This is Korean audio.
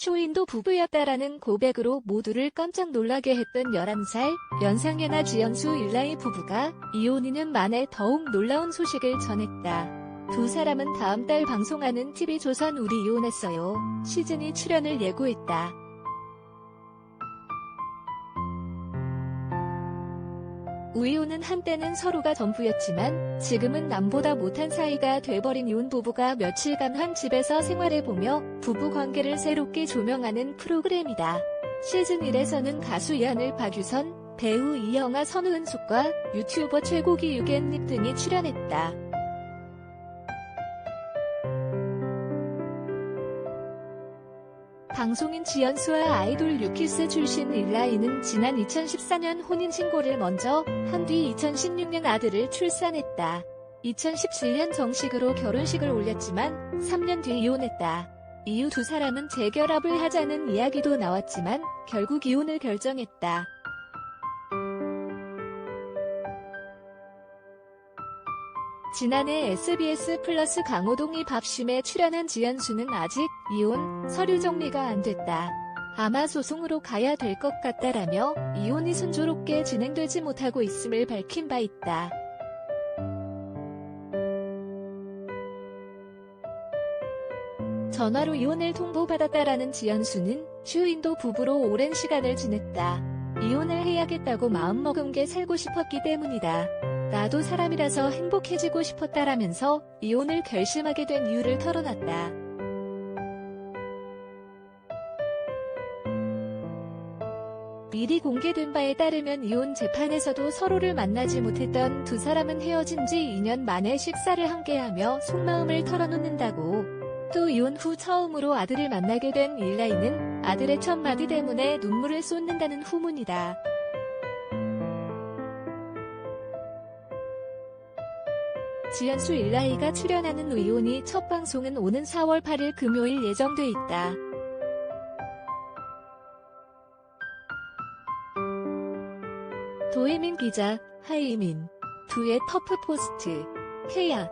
쇼인도 부부였다라는 고백으로 모두를 깜짝 놀라게 했던 11살 연상연하 지연수 일라이 부부가 이혼이는 만에 더욱 놀라운 소식을 전했다. 두 사람은 다음 달 방송하는 TV조선 우리 이혼했어요. 시즌2 출연을 예고했다. 우이호는 한때는 서로가 전부였지만 지금은 남보다 못한 사이가 돼버린 이혼 부부가 며칠간 한 집에서 생활해보며 부부 관계를 새롭게 조명하는 프로그램이다. 시즌 1에서는 가수 이하늘 박유선, 배우 이영아 선우은숙과 유튜버 최고기 유겐립 등이 출연했다. 방송인 지연수와 아이돌 유키스 출신 일라이는 지난 2014년 혼인신고를 먼저 한 뒤 2016년 아들을 출산했다. 2017년 정식으로 결혼식을 올렸지만 3년 뒤 이혼했다. 이후 두 사람은 재결합을 하자는 이야기도 나왔지만 결국 이혼을 결정했다. 지난해 SBS 플러스 강호동이 밥심에 출연한 지연수는 아직 이혼 서류 정리가 안 됐다. 아마 소송으로 가야 될 것 같다라며 이혼이 순조롭게 진행되지 못하고 있음을 밝힌 바 있다. 전화로 이혼을 통보받았다라는 지연수는 슈인도 부부로 오랜 시간을 지냈다. 이혼을 해야겠다고 마음먹은 게 살고 싶었기 때문이다. 나도 사람이라서 행복해지고 싶었다라면서 이혼을 결심하게 된 이유를 털어놨다. 미리 공개된 바에 따르면 이혼 재판에서도 서로를 만나지 못했던 두 사람은 헤어진 지 2년 만에 식사를 함께하며 속마음을 털어놓는다고. 또 이혼 후 처음으로 아들을 만나게 된 일라이는 아들의 첫 마디 때문에 눈물을 쏟는다는 후문이다. 지연수 일라이가 출연하는 의혼이 첫 방송은 오는 4월 8일 금요일 예정돼 있다. 도혜민 기자, 하이민. 두의 터프 포스트. 케야.